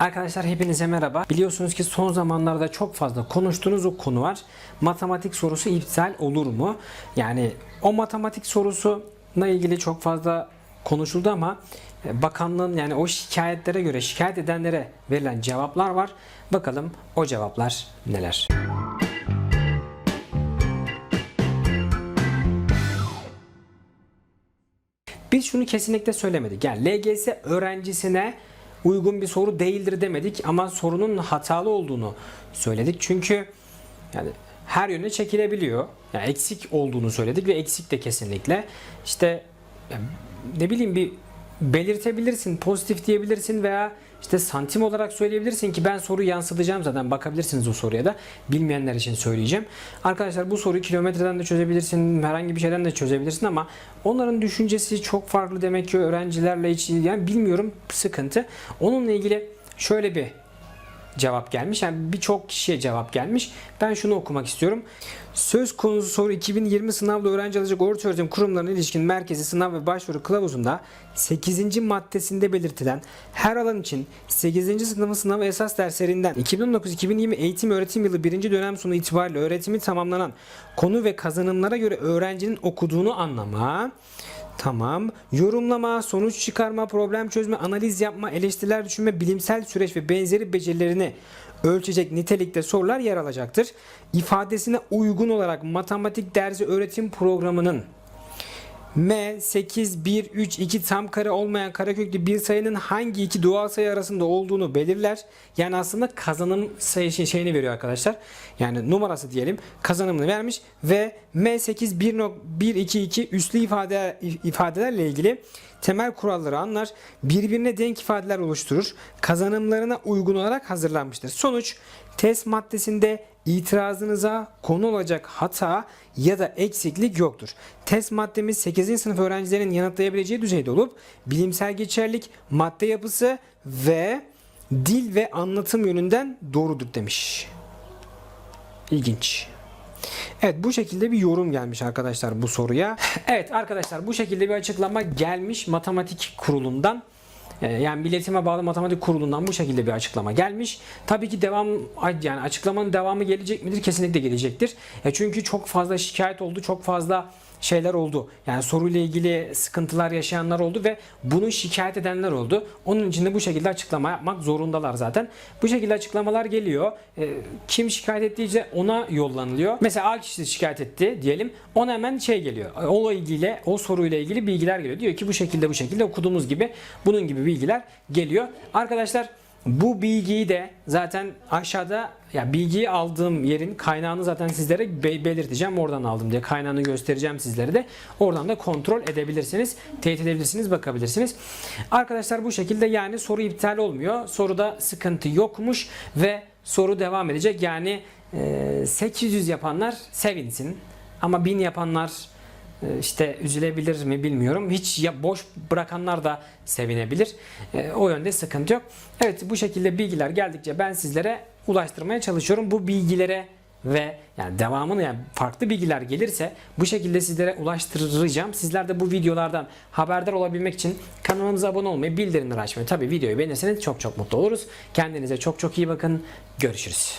Arkadaşlar hepinize merhaba. Biliyorsunuz ki son zamanlarda çok fazla konuştuğunuz o konu var. Matematik sorusu iptal olur mu? Yani o matematik sorusuna ilgili çok fazla konuşuldu ama e, bakanlığın yani o şikayetlere göre şikayet edenlere verilen cevaplar var. Bakalım o cevaplar neler? Biz şunu kesinlikle söylemedik. Yani LGS öğrencisine uygun bir soru değildir demedik ama sorunun hatalı olduğunu söyledik. Çünkü yani her yöne çekilebiliyor. Yani eksik olduğunu söyledik ve eksik de kesinlikle. İşte ne bileyim bir belirtebilirsin, pozitif diyebilirsin veya işte santim olarak söyleyebilirsin ki ben soruyu yansıtacağım zaten bakabilirsiniz o soruya da bilmeyenler için söyleyeceğim. Arkadaşlar bu soruyu kilometreden de çözebilirsin, herhangi bir şeyden de çözebilirsin ama onların düşüncesi çok farklı demek ki öğrencilerle hiç yani bilmiyorum sıkıntı. Onunla ilgili şöyle bir cevap gelmiş. Yani birçok kişiye cevap gelmiş. Ben şunu okumak istiyorum. Söz konusu soru 2020 sınavda öğrenci alacak orta öğretim kurumlarına ilişkin merkezi sınav ve başvuru kılavuzunda 8. maddesinde belirtilen her alan için 8. sınıfın sınavı esas derslerinden 2019-2020 eğitim öğretim yılı 1. dönem sonu itibariyle öğretimi tamamlanan konu ve kazanımlara göre öğrencinin okuduğunu anlama Tamam. Yorumlama, sonuç çıkarma, problem çözme, analiz yapma, eleştiriler düşünme, bilimsel süreç ve benzeri becerilerini ölçecek nitelikte sorular yer alacaktır. İfadesine uygun olarak matematik dersi öğretim programının M 8 1 3 2 tam kare olmayan kareköklü bir sayının hangi iki doğal sayı arasında olduğunu belirler. Yani aslında kazanım sayı şey- şeyini veriyor arkadaşlar. Yani numarası diyelim kazanımını vermiş ve M 8 1 1 2 2 üslü ifade ifadelerle ilgili temel kuralları anlar. Birbirine denk ifadeler oluşturur. Kazanımlarına uygun olarak hazırlanmıştır. Sonuç test maddesinde itirazınıza konu olacak hata ya da eksiklik yoktur. Test maddemiz 8. sınıf öğrencilerinin yanıtlayabileceği düzeyde olup bilimsel geçerlik, madde yapısı ve dil ve anlatım yönünden doğrudur demiş. İlginç. Evet bu şekilde bir yorum gelmiş arkadaşlar bu soruya. Evet arkadaşlar bu şekilde bir açıklama gelmiş matematik kurulundan. Ee, Yani Milletime bağlı matematik kurulundan bu şekilde bir açıklama gelmiş. Tabii ki devam yani açıklamanın devamı gelecek midir? Kesinlikle gelecektir. E çünkü çok fazla şikayet oldu, çok fazla şeyler oldu. Yani soruyla ilgili sıkıntılar yaşayanlar oldu ve bunu şikayet edenler oldu. Onun için de bu şekilde açıklama yapmak zorundalar zaten. Bu şekilde açıklamalar geliyor. E, kim şikayet ettiyse ona yollanılıyor. Mesela A kişisi şikayet etti diyelim. Ona hemen şey geliyor. O ilgili, o soruyla ilgili bilgiler geliyor. Diyor ki bu şekilde bu şekilde okuduğumuz gibi bunun gibi bilgiler geliyor. Arkadaşlar bu bilgiyi de zaten aşağıda ya bilgiyi aldığım yerin kaynağını zaten sizlere be- belirteceğim. Oradan aldım diye kaynağını göstereceğim sizlere de. Oradan da kontrol edebilirsiniz. Teyit edebilirsiniz, bakabilirsiniz. Arkadaşlar bu şekilde yani soru iptal olmuyor. Soruda sıkıntı yokmuş ve soru devam edecek. Yani e, 800 yapanlar sevinsin. Ama 1000 yapanlar işte üzülebilir mi bilmiyorum. Hiç ya boş bırakanlar da sevinebilir. E, o yönde sıkıntı yok. Evet bu şekilde bilgiler geldikçe ben sizlere ulaştırmaya çalışıyorum. Bu bilgilere ve yani devamını yani farklı bilgiler gelirse bu şekilde sizlere ulaştıracağım. Sizler de bu videolardan haberdar olabilmek için kanalımıza abone olmayı, bildirimleri açmayı, tabii videoyu beğenirseniz çok çok mutlu oluruz. Kendinize çok çok iyi bakın. Görüşürüz.